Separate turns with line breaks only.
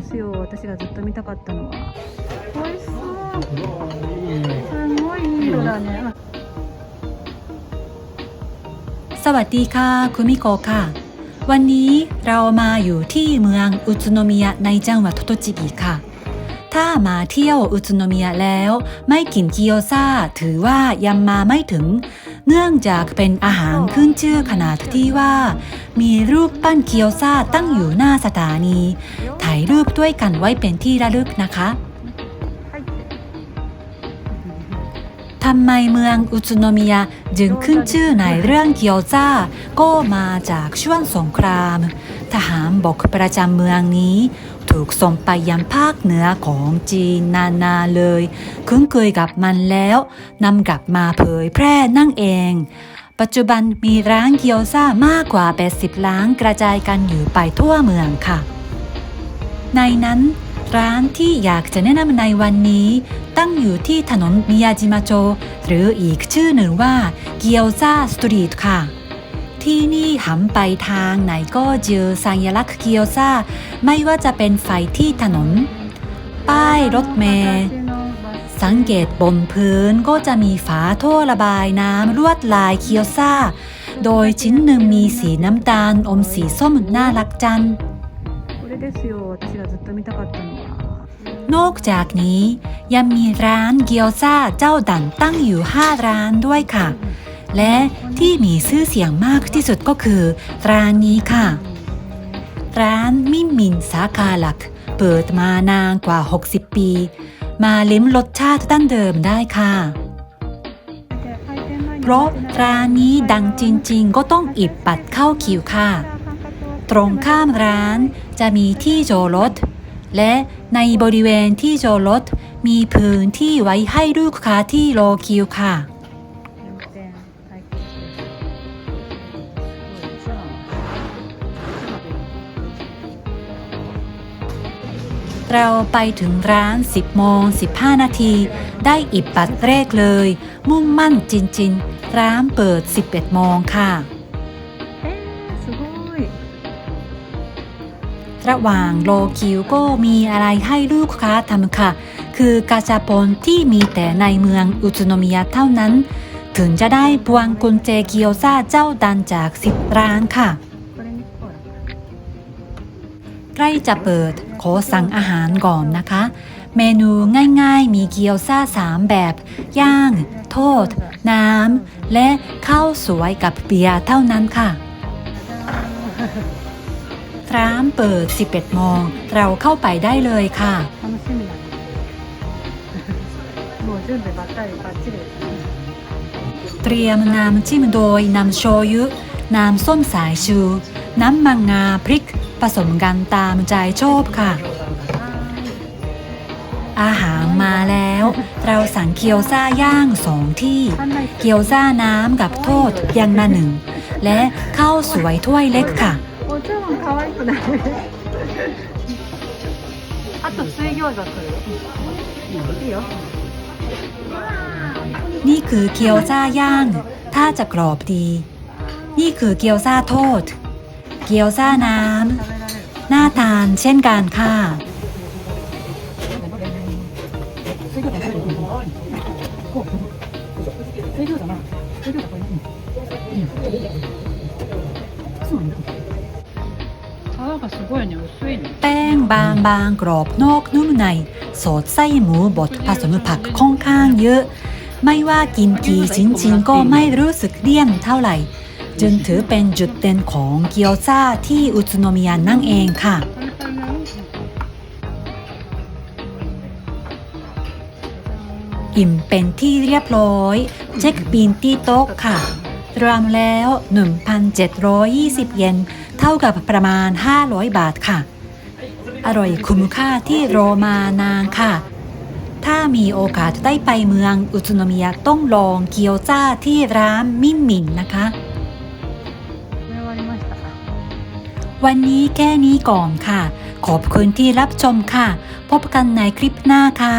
ですよ私がずっと見たかったのは美味しそうすごいいい色だね
สวัสดีค่ะ คุณมิโกะค่ะ วันนี้เรามาอยู่ที่เมืองอุตโนมิยะในจังหวัดโทโตจิกิค่ะ ถ้ามาเที่ยวอุตโนมิยะแล้ว ไม่กินเกียวซาถือว่ายังมาไม่ถึง เนื่องจากเป็นอาหารขึ้นชื่อขนาดที่ว่า มีรูปปั้นเกียวซาตั้งอยู่หน้าสถานี ถ่ายรูปด้วยกันไว้เป็นที่ระลึกนะคะทำไมเมืองอุจุโนมิยะจึงขึ้นชื่อในเรื่องเกียวซาก็มาจากช่วงสงคราม ทหารบกประจำเมืองนี้ ถูกส่งไปยังภาคเหนือของจีนนานๆเลย คุ้นเคยกับมันแล้วนำกลับมาเผยแพร่นั่นเอง ปัจจุบันมีร้านเกียวซ่ามากกว่า 80 ร้านกระจายกันอยู่ไปทั่วเมืองค่ะ ในนั้นร้านที่อยากจะแนะนำในวันนี้ ตั้งอยู่ที่ถนนมิยาจิมาโจ หรืออีกชื่อหนึ่งว่าเกียวซ่าสตรีทค่ะ ที่นี่หันไปทางไหนก็เจอสัญลักษณ์เกียวซาไม่ว่าจะเป็นไฟที่ถนน ป้ายรถเมล์สังเกตบนพื้นก็จะมีฝาท่อระบายน้ำลวดลายเกียวซาโดยชิ้นหนึ่งมีสีน้ำตาลอมสีส้มน่ารักจังนอกจากนี้ยังมีร้านเกียวซาเจ้าดั่งตั้งอยู่ 5 ร้านด้วยค่ะ และที่มีชื่อเสียงมากที่สุดก็คือร้านนี้ค่ะ ร้านมิมินสาขาหลัก เปิดมานานกว่า 60 ปี มาลิ้มรสชาติดั้งเดิมได้ค่ะ เพราะร้านนี้ดังจริงๆ ก็ต้องอิบปัดเข้าคิวค่ะ ตรงข้ามร้านจะมีที่จอดรถ และในบริเวณที่จอดรถมีพื้นที่ไว้ให้ลูกค้าที่รอคิวค่ะ เราไปถึงร้าน 10โมง15 นาที ได้อิบปัดแรกเลย มุ่งมั่นจริงๆ ร้านเปิด 11โมงค่ะ ระหว่างโลคิวก็มีอะไรให้ลูกค้าทำค่ะ คือกาชาปนที่มีแต่ในเมืองอุตโนมิยะเท่านั้น ถึงจะได้พวงกุญแจเกียวซาเจ้าดันจาก10ร้านค่ะ ใกล้จะเปิด ขอสั่งอาหารก่อนนะคะ เมนูง่ายๆ มีเกี๊ยวซ่าสามแบบ ย่างทอดน้ำ และข้าวสวยกับเบียร์เท่านั้นค่ะร้านเปิด 11โมงเราเข้าไปได้เลยค่ะเตรียมน้ำจิ้มโดยน้ำโชยุ น้ำส้มสายชู น้ำมังงาพริก ผสมกันตามใจชอบค่ะ อาหารมาแล้ว เราสั่งเกี๊ยวซ่าย่างสองที่ เกี๊ยวซ่าน้ำกับโทษยังมาหนึ่ง และข้าวสวยถ้วยเล็กค่ะนี่คือเกี๊ยวซ่าย่าง ถ้าจะกรอบดี นี่คือเกี๊ยวซ่าโทษ เกี๊ยวซ่าน้ำน่าทานเช่นกันค่ะ แป้งบางบางกรอบนอกนุ่มใน สดไส้หมูบดผสมผักค่อนข้างเยอะ ไม่ว่ากินกี่ชิ้นชิ้นก็ไม่รู้สึกเลี่ยนเท่าไหร่ จึงถือเป็นจุดเด่นของเกี๊ยวซ่าที่อุตโนมิยะนั่นเองค่ะ อิ่มเป็นที่เรียบร้อย เช็คบินที่โต๊ะค่ะ รวมแล้ว 1,720 เยน เท่ากับประมาณ 500 บาทค่ะ อร่อยคุ้มค่าที่รอมานานค่ะถ้ามีโอกาสได้ไปเมืองอุตโนมิยะต้องลองเกียวจ้าที่ร้านมิมมินนะคะ วันนี้แค่นี้ก่อนค่ะ ขอบคุณที่รับชมค่ะ พบกันในคลิปหน้าค่ะ